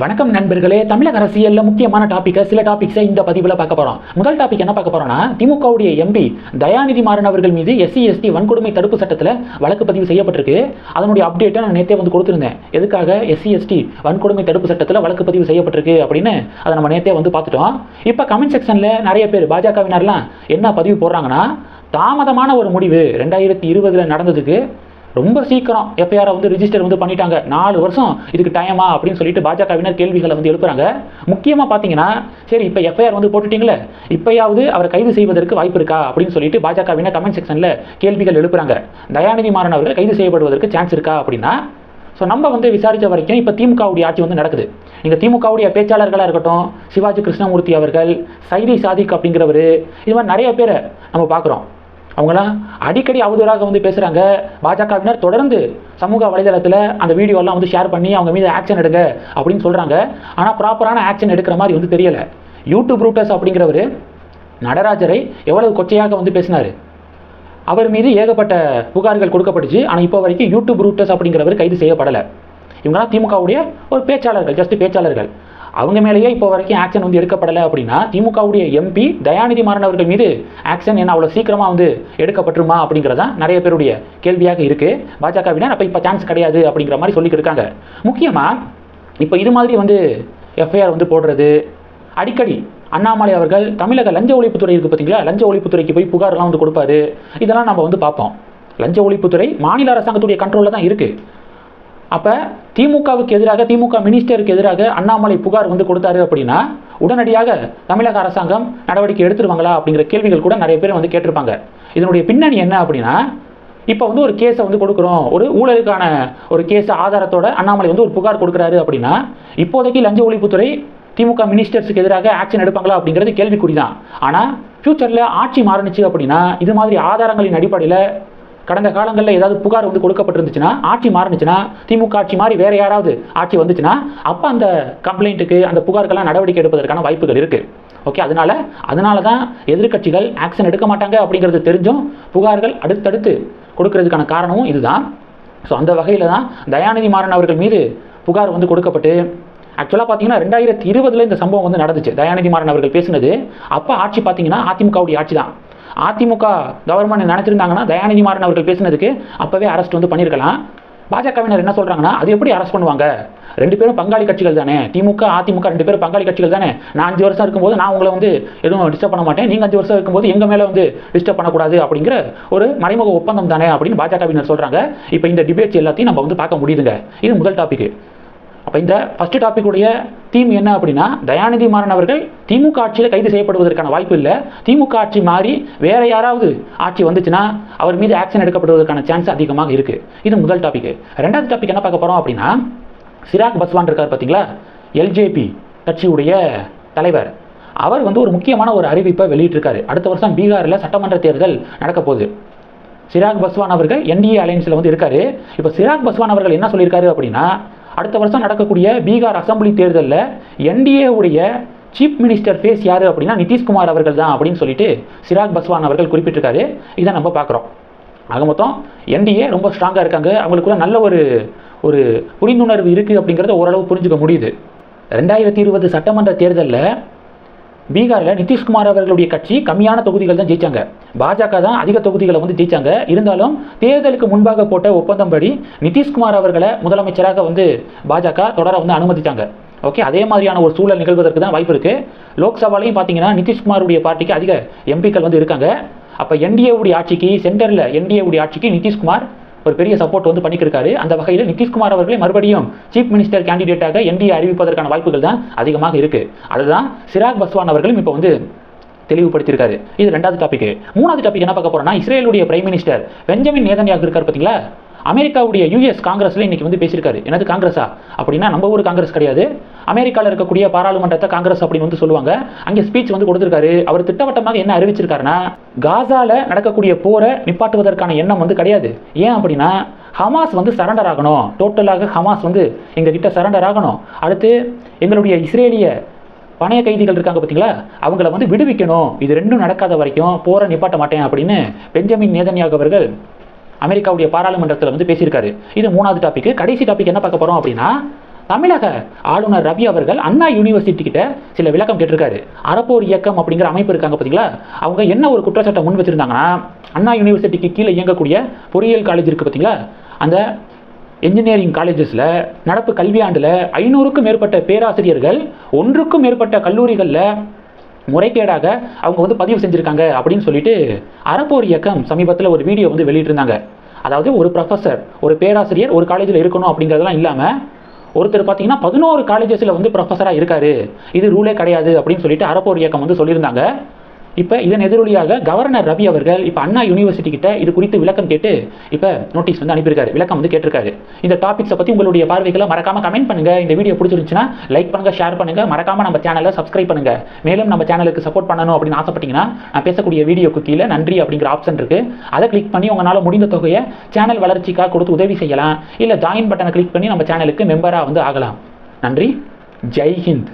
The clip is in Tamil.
வணக்கம் நண்பர்களே தமிழக அரசியல்ல முக்கியமான டாபிக்கை சில டாபிக்ஸை இந்த பதிவில் பார்க்க போறோம். முதல் டாபிக் என்ன பார்க்க போறோம்னா திமுகவுடைய எம்பி தயாநிதி மாறன் அவர்கள் மீது எஸ்சி எஸ்டி வன்கொடுமை தடுப்பு சட்டத்தில் வழக்கு பதிவு செய்யப்பட்டிருக்கு. அதனுடைய அப்டேட்டை நான் நேற்றே வந்து கொடுத்துருந்தேன். எதுக்காக எஸ்சி எஸ்டி வன்கொடுமை தடுப்பு சட்டத்தில் வழக்கு பதிவு செய்யப்பட்டிருக்கு அப்படின்னு அதை நம்ம நேற்றே வந்து பார்த்துட்டோம். இப்போ கமெண்ட் செக்ஷனில் நிறைய பேர் பாஜகவினர்லாம் என்ன பதிவு போடுறாங்கன்னா தாமதமான ஒரு முடிவு ரெண்டாயிரத்தி இருபதுல நடந்ததுக்கு ரொம்ப சீக்கிரம் எஃப்ஐஆரை வந்து ரிஜிஸ்டர் வந்து பண்ணிட்டாங்க. நாலு வருஷம் இதுக்கு டைமா அப்படின்னு சொல்லிட்டு பாஜகவினர் கேள்விகளை வந்து எழுப்புறாங்க. முக்கியமாக பார்த்தீங்கன்னா சரி இப்போ எஃப்ஐஆர் வந்து போட்டுட்டீங்களே இப்போயாவது அவரை கைது செய்வதற்கு வாய்ப்பு இருக்கா அப்படின்னு சொல்லிட்டு பாஜகவினர் கமெண்ட் செக்ஷனில் கேள்விகள் எழுப்புறாங்க. தயாநிதி மாறன் அவர்கள் கைது செய்யப்படுவதற்கு சான்ஸ் இருக்கா அப்படின்னா? ஸோ நம்ம வந்து விசாரித்த வரைக்கும் இப்போ திமுகவுடைய ஆட்சி வந்து நடக்குது. நீங்கள் திமுகவுடைய பேச்சாளர்களாக இருக்கட்டும் சிவாஜி கிருஷ்ணமூர்த்தி அவர்கள் சைதி சாதிக் அப்படிங்கிறவர் இது மாதிரி நிறைய பேரை நம்ம பார்க்குறோம் அவங்களாம் அடிக்கடி அவதூறாக வந்து பேசுகிறாங்க பாஜகவினர் தொடர்ந்து சமூக வலைதளத்தில் அந்த வீடியோலாம் வந்து ஷேர் பண்ணி அவங்க மீது ஆக்ஷன் எடுங்க அப்படின்னு சொல்கிறாங்க ஆனால் ப்ராப்பரான ஆக்ஷன் எடுக்கிற மாதிரி வந்து தெரியலை. யூடியூப் ரூட்டர்ஸ் அப்படிங்கிறவர் நடராஜரை எவ்வளவு கொச்சையாக வந்து பேசினார். அவர் மீது ஏகப்பட்ட புகார்கள் கொடுக்கப்பட்டுச்சு. ஆனால் இப்போ வரைக்கும் யூடியூப் ரூட்டர்ஸ் அப்படிங்கிறவர் கைது செய்யப்படலை. இவங்களாம் திமுகவுடைய ஒரு பேச்சாளர்கள் ஜஸ்ட் பேச்சாளர்கள். அவங்க மேலேயே இப்போ வரைக்கும் ஆக்ஷன் வந்து எடுக்கப்படலை அப்படின்னா திமுகவுடைய எம்பி தயாநிதி மாறன் அவர்கள் மீது ஆக்ஷன் என்ன அவ்வளோ சீக்கிரமாக வந்து எடுக்கப்பட்டுருமா அப்படிங்கிறதான் நிறைய பேருடைய கேள்வியாக இருக்குது பாஜகவினர் அப்போ இப்போ சான்ஸ் கிடையாது அப்படிங்கிற மாதிரி சொல்லிக்கிட்டு இருக்காங்க. முக்கியமாக இப்போ இது மாதிரி வந்து எஃப்ஐஆர் வந்து போடுறது அடிக்கடி அண்ணாமலை அவர்கள் தமிழக லஞ்ச ஒழிப்புத்துறை இருக்குது பார்த்தீங்களா லஞ்ச ஒழிப்புத்துறைக்கு போய் புகார்லாம் வந்து கொடுப்பாரு. இதெல்லாம் நம்ம வந்து பார்ப்போம். லஞ்ச ஒழிப்புத்துறை மாநில அரசாங்கத்துடைய கண்ட்ரோலில் தான் இருக்குது அப்போ திமுகவுக்கு எதிராக திமுக மினிஸ்டருக்கு எதிராக அண்ணாமலை புகார் வந்து கொடுத்தாரு அப்படின்னா உடனடியாக தமிழக அரசாங்கம் நடவடிக்கை எடுத்துருவாங்களா அப்படிங்கிற கேள்விகள் கூட நிறைய பேர் வந்து கேட்டிருப்பாங்க. இதனுடைய பின்னணி என்ன அப்படின்னா இப்போ வந்து ஒரு கேஸை வந்து கொடுக்குறோம். ஒரு ஊழலுக்கான ஒரு கேஸ் ஆதாரத்தோட அண்ணாமலை வந்து ஒரு புகார் கொடுக்குறாரு அப்படின்னா இப்போதைக்கு லஞ்ச ஒழிப்புத்துறை திமுக மினிஸ்டர்ஸுக்கு எதிராக ஆக்ஷன் எடுப்பாங்களா அப்படிங்கிறது கேள்விக்குறி தான் ஆனால் ஃப்யூச்சரில் ஆட்சி மாறுனுச்சு அப்படின்னா இது மாதிரி ஆதாரங்களின் அடிப்படையில் கடந்த காலங்களில் ஏதாவது புகார் வந்து கொடுக்கப்பட்டிருந்துச்சுன்னா ஆட்சி மாறுனுச்சுன்னா திமுக ஆட்சி மாறி வேற யாராவது ஆட்சி வந்துச்சுன்னா அப்போ அந்த கம்ப்ளைண்ட்டுக்கு அந்த புகாருக்கெல்லாம் நடவடிக்கை எடுப்பதற்கான வாய்ப்புகள் இருக்கு. ஓகே அதனால அதனால தான் எதிர்க்கட்சிகள் ஆக்ஷன் எடுக்க மாட்டாங்க அப்படிங்கிறது தெரிஞ்சும் புகார்கள் அடுத்தடுத்து கொடுக்கறதுக்கான காரணமும் இதுதான். ஸோ அந்த வகையில் தான் தயாநிதி மாறன் அவர்கள் மீது புகார் வந்து கொடுக்கப்பட்டு ஆக்சுவலாக பார்த்தீங்கன்னா ரெண்டாயிரத்தி இருபதுல இந்த சம்பவம் வந்து நடந்துச்சு. தயாநிதி மாறன் அவர்கள் பேசினது அப்போ ஆட்சி பார்த்தீங்கன்னா அதிமுகவுடைய ஆட்சி தான் அதிமுக கவர்மெண்ட் நினச்சிருந்தாங்கன்னா தயாநிதி மாறன் அவர்கள் பேசினதுக்கு அப்போவே அரெஸ்ட் வந்து பண்ணியிருக்கலாம். பாஜகவினர் என்ன சொல்கிறாங்கன்னா அது எப்படி அரெஸ்ட் பண்ணுவாங்க? ரெண்டு பேரும் பங்காளி கட்சிகள் தானே. திமுக அதிமுக ரெண்டு பேரும் பங்காளி கட்சிகள் தானே. நான் அஞ்சு வருஷம் இருக்கும்போது நான் உங்களை வந்து எதுவும் டிஸ்டர்ப் பண்ண மாட்டேன். நீங்கள் அஞ்சு வருஷம் இருக்கும்போது எங்கள் மேலே வந்து டிஸ்டர்ப் பண்ணக்கூடாது அப்படிங்கிற ஒரு மறைமுக ஒப்பந்தம் தானே அப்படின்னு பாஜகவினர் சொல்கிறாங்க இப்போ இந்த டிபேட்ஸ் எல்லாத்தையும் நம்ம வந்து பார்க்க முடியுதுங்க. இது முதல் டாபிக் அப்போ இந்த ஃபஸ்ட்டு டாபிக்குடைய தீம் என்ன அப்படின்னா தயாநிதி மாறன் அவர்கள் திமுக ஆட்சியில் கைது செய்யப்படுவதற்கான வாய்ப்பு இல்லை. திமுக ஆட்சி மாறி வேற யாராவது ஆட்சி வந்துச்சுன்னா அவர் மீது ஆக்ஷன் எடுக்கப்படுவதற்கான சான்ஸ் அதிகமாக இருக்குது இது முதல் டாபிக் ரெண்டாவது டாபிக் என்ன பார்க்க போகிறோம் அப்படின்னா சிராக் பஸ்வான் இருக்கார் பார்த்தீங்களா எல்ஜேபி கட்சியுடைய தலைவர். அவர் வந்து ஒரு முக்கியமான ஒரு அறிவிப்பை வெளியிட்டிருக்காரு. அடுத்த வருஷம் பீகாரில் சட்டமன்ற தேர்தல் நடக்க போகுது. சிராக் பஸ்வான் அவர்கள் என்டிஏ அலையன்ஸில் வந்து இருக்காரு. இப்போ சிராக் பஸ்வான் அவர்கள் என்ன சொல்லியிருக்காரு அப்படின்னா அடுத்த வருஷம் நடக்கக்கூடிய பீகார் அசம்பிளி தேர்தலில் என்டிஏவுடைய சீஃப் மினிஸ்டர் ஃபேஸ் யார் அப்படின்னா நிதிஷ்குமார் அவர்கள் தான் அப்படின்னு சொல்லிட்டு சிராக் பஸ்வான் அவர்கள் குறிப்பிட்டிருக்காரு. இதை நம்ம பார்க்குறோம். ஆக மொத்தம் என்டிஏ ரொம்ப ஸ்ட்ராங்காக இருக்காங்க. அவங்களுக்குள்ள நல்ல ஒரு ஒரு புரிந்துணர்வு இருக்குது அப்படிங்கிறத ஓரளவு புரிஞ்சுக்க முடியுது. ரெண்டாயிரத்தி இருபது சட்டமன்ற தேர்தலில் பீகாரில் நிதிஷ்குமார் அவர்களுடைய கட்சி கம்மியான தொகுதிகள் தான் ஜெயிச்சாங்க. பாஜக தான் அதிக தொகுதிகளை வந்து ஜெயிச்சாங்க. இருந்தாலும் தேர்தலுக்கு முன்பாக போட்ட ஒப்பந்தம் படி நிதிஷ்குமார் அவர்களை முதலமைச்சராக வந்து பாஜக தொடர வந்து அனுமதித்தாங்க ஓகே அதே மாதிரியான ஒரு சூழல் நிகழ்வதற்கு தான் வாய்ப்பு இருக்குது லோக்சபாலையும் பார்த்தீங்கன்னா நிதிஷ்குமாருடைய பார்ட்டிக்கு அதிக எம்பிக்கள் வந்து இருக்காங்க. அப்போ என்டிஏவுடைய ஆட்சிக்கு சென்டரில் என்டிஏவுடைய ஆட்சிக்கு நிதிஷ்குமார் ஒரு பெரிய சப்போர்ட் வந்து பண்ணிக்கிருக்காரு. அந்த வகையில் நிதிஷ்குமார் அவர்களை மறுபடியும் சீஃப் மினிஸ்டர் கேண்டிடேட்டாக என்டிஏ அறிவிப்பதற்கான வாய்ப்புகள் தான் அதிகமாக இருக்குது அதுதான் சிராக் பஸ்வான் அவர்களும் இப்போ வந்து தெளிவுபடுத்தியிருக்காரு. இது ரெண்டாவது டாபிக் மூணாவது டாபிக் என்ன பார்க்க போறோம்னா இஸ்ரேலுடைய பிரைம் மினிஸ்டர் பெஞ்சமின் நேதன்யாக இருக்கார் பார்த்தீங்களா அமெரிக்காவுடைய யூஎஸ் காங்கிரஸ்ல இன்னைக்கு வந்து பேசியிருக்காரு. எனது காங்கிரஸா? அப்படின்னா நம்ம ஊர் காங்கிரஸ் கிடையாது. அமெரிக்காவில் இருக்கக்கூடிய பாராளுமன்றத்தை காங்கிரஸ் அப்படின்னு வந்து சொல்லுவாங்க. அங்கே ஸ்பீச் வந்து கொடுத்துருக்காரு. அவர் திட்டவட்டமாக என்ன அறிவிச்சிருக்காருன்னா காசாவில் நடக்கக்கூடிய போரை நிப்பாட்டுவதற்கான எண்ணம் வந்து கிடையாது. ஏன் அப்படின்னா ஹமாஸ் வந்து சரண்டர் ஆகணும். டோட்டலாக ஹமாஸ் வந்து எங்ககிட்ட சரண்டர் ஆகணும். அடுத்து எங்களுடைய இஸ்ரேலிய பணைய கைதிகள் இருக்காங்க பார்த்தீங்களா? அவங்கள வந்து விடுவிக்கணும். இது ரெண்டும் நடக்காத வரைக்கும் போரை நிப்பாட்ட மாட்டேன் அப்படின்னு பெஞ்சமின் நேதன்யாகு அவர்கள் அமெரிக்காவுடைய பாராளுமன்றத்தில் வந்து பேசியிருக்காரு. இது மூணாவது டாபிக் கடைசி டாபிக் என்ன பார்க்க போகிறோம் அப்படின்னா தமிழக ஆளுநர் ரவி அவர்கள் அண்ணா யூனிவர்சிட்டி கிட்ட சில விளக்கம் கேட்டிருக்காரு. அறப்போர் இயக்கம் அப்படிங்கிற அமைப்பு இருக்காங்க பார்த்தீங்களா அவங்க என்ன ஒரு குற்றச்சாட்டை முன் வச்சிருந்தாங்கன்னா அண்ணா யூனிவர்சிட்டிக்கு கீழே இயங்கக்கூடிய பொறியியல் காலேஜ் இருக்கு பார்த்தீங்களா அந்த இன்ஜினியரிங் காலேஜஸில் நடப்பு கல்வியாண்டில் ஐநூறுக்கும் மேற்பட்ட பேராசிரியர்கள் ஒன்றுக்கும் மேற்பட்ட கல்லூரிகளில் முறைகேடாக அவங்க வந்து பதிவு செஞ்சுருக்காங்க அப்படின்னு சொல்லிட்டு அறப்போர் இயக்கம் சமீபத்தில் ஒரு வீடியோ வந்து வெளியிட்டிருந்தாங்க. அதாவது ஒரு ப்ரொஃபஸர் ஒரு பேராசிரியர் ஒரு காலேஜில் இருக்கணும் அப்படிங்கிறதெல்லாம் இல்லாமல் ஒருத்தர் பார்த்தீங்கன்னா பதினோரு காலேஜஸில் வந்து ப்ரொஃபஸராக இருக்காரு. இது ரூலே கிடையாது அப்படின்னு சொல்லிட்டு அறப்போர் இயக்கம் வந்து சொல்லியிருந்தாங்க. இப்போ இதன் எதிரொலியாக கவர்னர் ரவி அவர்கள் இப்போ அண்ணா யூனிவர்சிட்டி கிட்ட இது குறித்து விளக்கம் கேட்டு இப்போ நோட்டீஸ் வந்து அனுப்பியிருக்காரு. விளக்கம் வந்து கேட்டிருக்காரு. இந்த டாபிக்ஸை பற்றி உங்களுடைய பார்வைகளை மறக்காம கமெண்ட் பண்ணுங்க. இந்த வீடியோ பிடிச்சிருந்துச்சுன்னா லைக் பண்ணுங்க ஷேர் பண்ணுங்க. மறக்காம நம்ம சேனலை சப்ஸ்கிரைப் பண்ணுங்க. மேலும் நம்ம சேனலுக்கு சப்போர்ட் பண்ணணும் அப்படின்னு ஆசைப்பட்டீங்கன்னா நான் பேசக்கூடிய வீடியோக்கு கீழே நன்றி அப்படிங்கிற ஆப்ஷன் இருக்கு. அதை கிளிக் பண்ணி உங்களால் முடிந்த தொகையை சேனல் வளர்ச்சிக்காக கொடுத்து உதவி செய்யலாம். இல்லை ஜாயின் பட்டனை கிளிக் பண்ணி நம்ம சேனலுக்கு மெம்பராக வந்து ஆகலாம். நன்றி. ஜெய் ஹிந்த்.